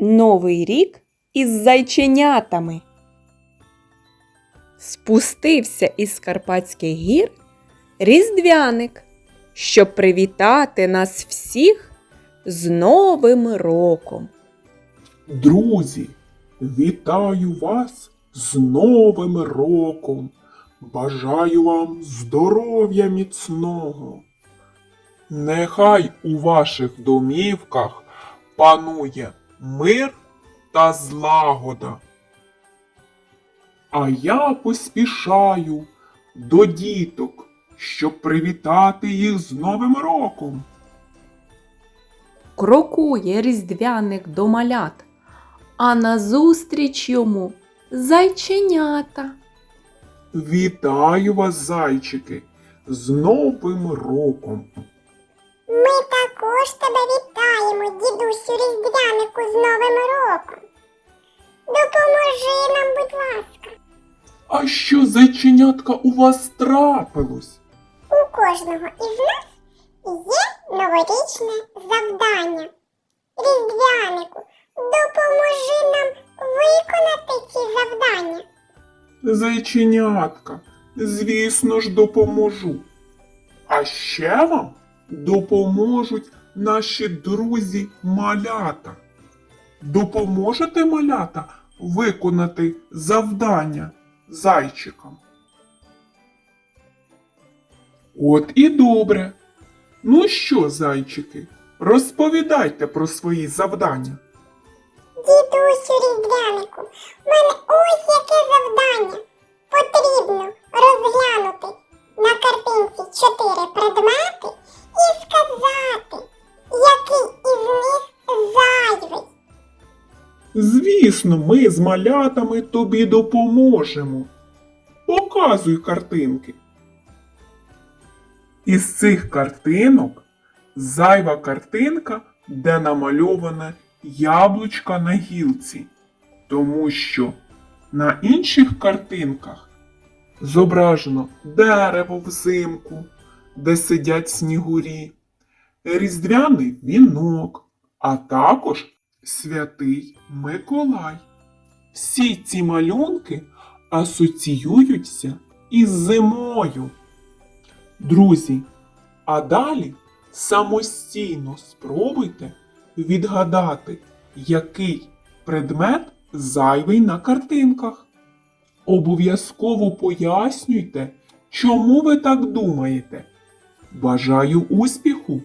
Новий рік із зайченятами. Спустився із Карпатських гір різдвяник, щоб привітати нас всіх з Новим роком. Друзі, вітаю вас з Новим роком. Бажаю вам здоров'я міцного. Нехай у ваших домівках панує мир та злагода. А я поспішаю до діток, щоб привітати їх з Новим роком. Крокує різдвяник до малят, а назустріч йому зайченята. Вітаю вас, зайчики, з Новим роком! Ми також тебе вітаємо, дідусю Різдвянику, з Новим роком. Допоможи нам, будь ласка. А що зайченятка у вас трапилось? У кожного із нас є новорічне завдання. Різдвянику, допоможи нам виконати ці завдання. Зайченятка, звісно ж, допоможу. А ще вам допоможуть наші друзі малята. Допоможете малята виконати завдання зайчикам? От і добре. Ну що, зайчики, розповідайте про свої завдання. Дідусю Різдвянику, в мене ось яке завдання. Потрібно розглянути на картинці чотири предмети Звісно, ми з малятами тобі допоможемо. Показуй картинки. Із цих картинок зайва картинка, де намальоване яблучка на гілці, тому що на інших картинках зображено дерево взимку, де сидять снігурі, різдвяний вінок, а також Святий Миколай. Всі ці малюнки асоціюються із зимою. Друзі, а далі самостійно спробуйте відгадати, який предмет зайвий на картинках. Обов'язково пояснюйте, чому ви так думаєте. Бажаю успіху!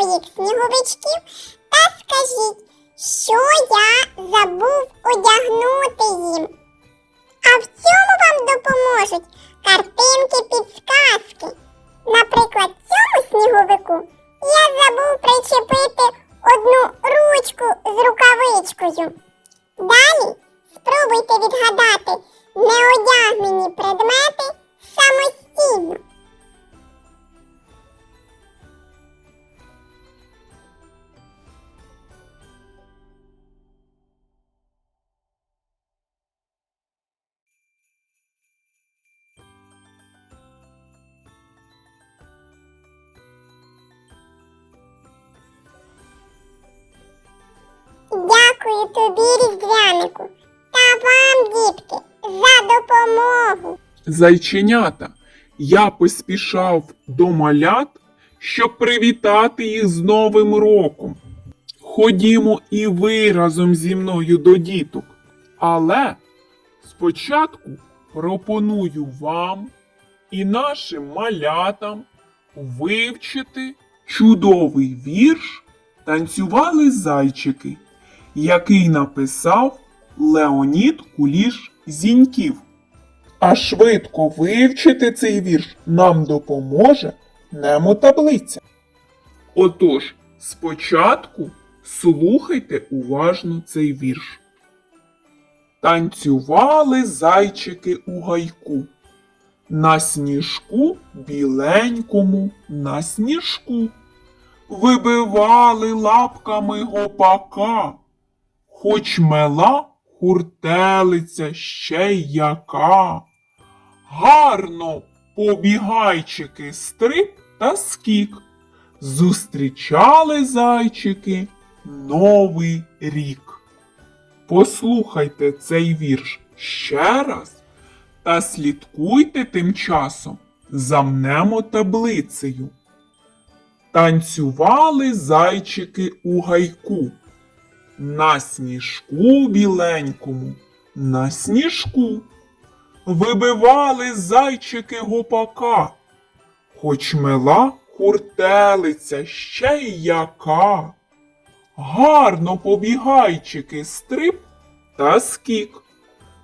Моїх сніговичків та скажіть, що я забув одягнути їм. А в цьому вам допоможуть картинки підсказки. Наприклад, цьому сніговику я забув причепити одну ручку з рукавичкою. Далі спробуйте відгадати неодягнені предмети самостійно. Тобі, різдвянику, та вам, дітки, за допомогу. Зайченята, я поспішав до малят, щоб привітати їх з Новим роком. Ходімо і ви разом зі мною до діток. Але спочатку пропоную вам і нашим малятам вивчити чудовий вірш Танцювали зайчики, який написав Леонід Куліш Зіньків. А швидко вивчити цей вірш нам допоможе немотаблиця. Отож, спочатку слухайте уважно цей вірш. Танцювали зайчики у гайку. На сніжку біленькому, на сніжку. Вибивали лапками гопака, хоч мела хуртелиця ще яка. Гарно побігайчики стрип та скік. Зустрічали зайчики Новий рік. Послухайте цей вірш ще раз та слідкуйте тим часом за мнемотаблицею. Танцювали зайчики у гайку. На сніжку біленькому, на сніжку. Вибивали зайчики гопака, хоч мила хуртелиця ще й яка. Гарно побігайчики стрип та скік.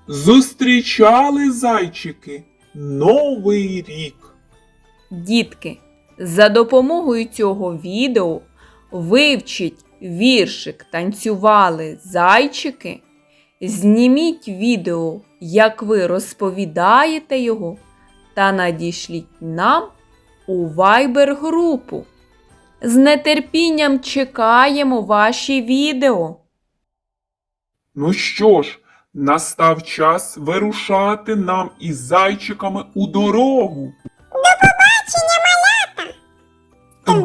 Зустрічали зайчики Новий рік. Дітки, за допомогою цього відео вивчіть віршик танцювали зайчики. Зніміть відео, як ви розповідаєте його, та надішліть нам у Viber групу. З нетерпінням чекаємо ваші відео. Ну що ж, настав час вирушати нам із зайчиками у дорогу. Бачення малята!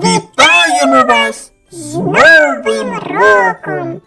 Вітаємо вас З Новим роком!